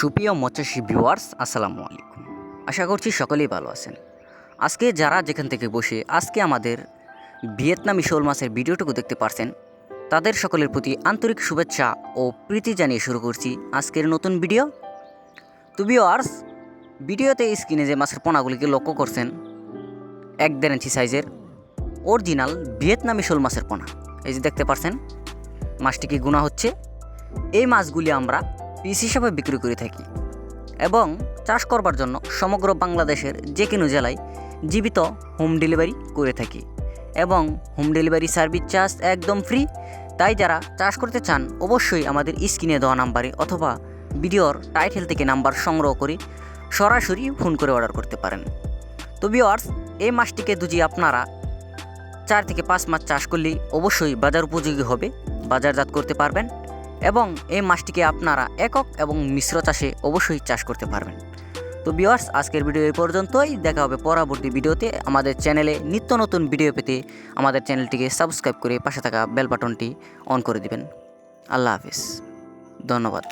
সুপ্রিয় মৎস্যশী ভিউয়ার্স আসসালামু আলাইকুম। আশা করছি সকলেই ভালো আছেন। আজকে যারা যেখান থেকে বসে আজকে আমাদের ভিয়েতনামি শোল মাছের ভিডিওটুকু দেখতে পারছেন, তাদের সকলের প্রতি আন্তরিক শুভেচ্ছা ও প্রীতি জানিয়ে শুরু করছি আজকের নতুন ভিডিও। তো ভিউয়ার্স ভিডিওতে স্ক্রিনে যে মাছের পোনাগুলিকে লক্ষ্য করছেন, এক দেড় ইঞ্চি সাইজের অরিজিনাল ভিয়েতনামি শোল মাছের পোনা। এই যে দেখতে পারছেন মাছটিকে গুণা হচ্ছে? এই মাছগুলি আমরা পিস হিসাবে বিক্রি করে থাকি। এবং চাষ করবার জন্য সমগ্র বাংলাদেশের যে কোনো জেলায় জীবিত হোম ডেলিভারি করে থাকি। এবং হোম ডেলিভারি সার্ভিস চার্জ একদম ফ্রি। তাই যারা চাষ করতে চান, অবশ্যই আমাদের স্ক্রিনে দেওয়া নাম্বারে অথবা ভিডিওর টাইটেল থেকে নাম্বার সংগ্রহ করে সরাসরি ফোন করে অর্ডার করতে পারেন। তো ভিওয়ার্স এই মাছটিকে দুজি আপনারা চার থেকে পাঁচ মাস চাষ করলে অবশ্যই বাজার উপযোগী হবে। বাজারজাত করতে পারবেন। এবং এই মাছটিকে আপনারা একক এবং মিশ্র চাষে অবশ্যই চাষ করতে পারবেন। তো বিওয়ার্স আজকের ভিডিও এই পর্যন্তই। দেখা হবে পরবর্তী ভিডিওতে। আমাদের চ্যানেলে নিত্য নতুন ভিডিও পেতে আমাদের চ্যানেলটিকে সাবস্ক্রাইব করে পাশে থাকা বেল বাটনটি অন করে দিবেন। আল্লাহ হাফিজ। ধন্যবাদ।